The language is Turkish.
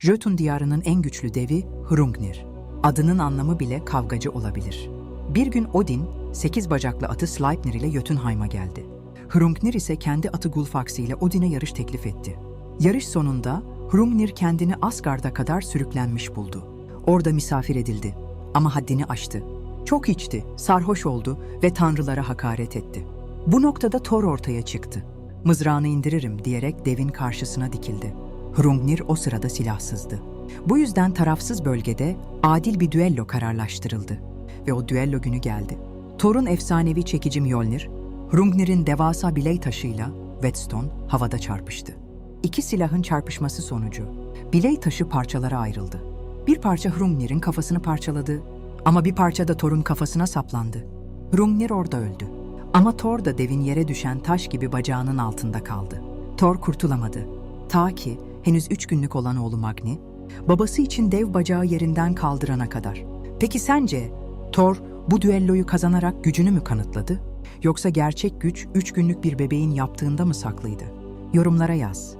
Jötun diyarının en güçlü devi Hrungnir. Adının anlamı bile kavgacı olabilir. Bir gün Odin, sekiz bacaklı atı Sleipnir ile Jötunheim'a geldi. Hrungnir ise kendi atı Gulfaxi ile Odin'e yarış teklif etti. Yarış sonunda Hrungnir kendini Asgard'a kadar sürüklenmiş buldu. Orada misafir edildi ama haddini aştı. Çok içti, sarhoş oldu ve tanrılara hakaret etti. Bu noktada Thor ortaya çıktı. Mızrağını indiririm diyerek devin karşısına dikildi. Hrungnir o sırada silahsızdı. Bu yüzden tarafsız bölgede adil bir düello kararlaştırıldı. Ve o düello günü geldi. Thor'un efsanevi çekici Mjolnir, Hrungnir'in devasa biley taşıyla Whetstone havada çarpıştı. İki silahın çarpışması sonucu biley taşı parçalara ayrıldı. Bir parça Hrungnir'in kafasını parçaladı ama bir parça da Thor'un kafasına saplandı. Hrungnir orada öldü. Ama Thor da devin yere düşen taş gibi bacağının altında kaldı. Thor kurtulamadı. Ta ki henüz üç günlük olan oğlu Magni, babası için dev bacağı yerinden kaldırana kadar. Peki sence Thor bu düelloyu kazanarak gücünü mü kanıtladı? Yoksa gerçek güç üç günlük bir bebeğin yaptığında mı saklıydı? Yorumlara yaz.